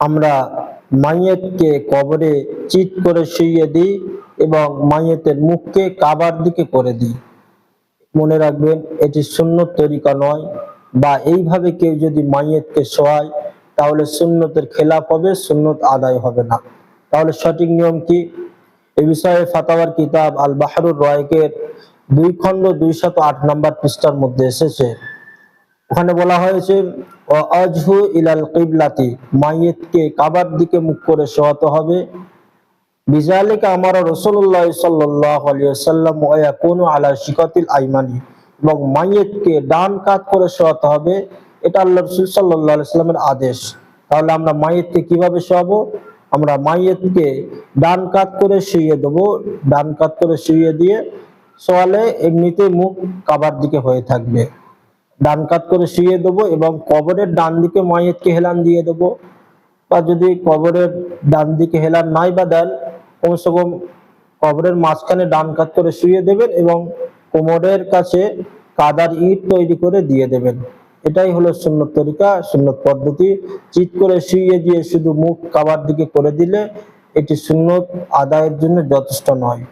আমরা মাইয়েতকে কবরে চিৎ করে শুইয়ে দিই এবং মাইয়েতের মুখকে কাবার দিকে করে দিই। মনে রাখবেন, এটি সুন্নত তরিকা নয় বা এইভাবে কেউ যদি মাইয়েতকে শোয়ায়, তাহলে সুন্নতের খেলাপ হবে, সুন্নত আদায় হবে না। তাহলে সঠিক নিয়ম কি? এ বিষয়ে ফাতাওয়ার কিতাব আল বাহরুর রয়কের দুই খণ্ড দুইশত আট নম্বর পৃষ্ঠার মধ্যে এসেছে। ওখানে বলা হয়েছে ও আজহু ইলাল কিবলাতি মাইয়েতকে কাবার দিকে মুখ করে শোয়াতে হবে। বিজালিকা আমার রসুল্লাহ সাল্লাহ ওয়াকুনু আলা শিকতিল আইমানি, এবং মাইয়েতকে ডান কাত করে শোয়াতে হবে। এটা আল্লাহ রসুল সাল্লাহ সাল্লামের আদেশ। তাহলে আমরা মাইয়েতকে কীভাবে শোয়াবো? আমরা মাইয়েতকে ডান কাত করে শুইয়ে দেবো। ডান কাত করে শুইয়ে দিয়ে শোয়ালে এমনিতে মুখ কাবার দিকে হয়ে থাকবে। ডান কাত করে শুইয়ে দেবো এবং কবরের ডান দিকে মাইয়েতকে হেলান দিয়ে দেবো। বা যদি কবরের ডান দিকে হেলান নাই বা দেন, কমসে কম কবরের মাঝখানে ডান কাত করে শুয়ে দেবেন এবং কোমরের কাছে কাদার ইট তৈরি করে দিয়ে দেবেন। এটাই হলো সুন্নত তরিকা, সুন্নত পদ্ধতি। চিৎ করে শুয়ে দিয়ে শুধু মুখ কাবার দিকে করে দিলে এটি সুন্নত আদায়ের জন্য যথেষ্ট নয়।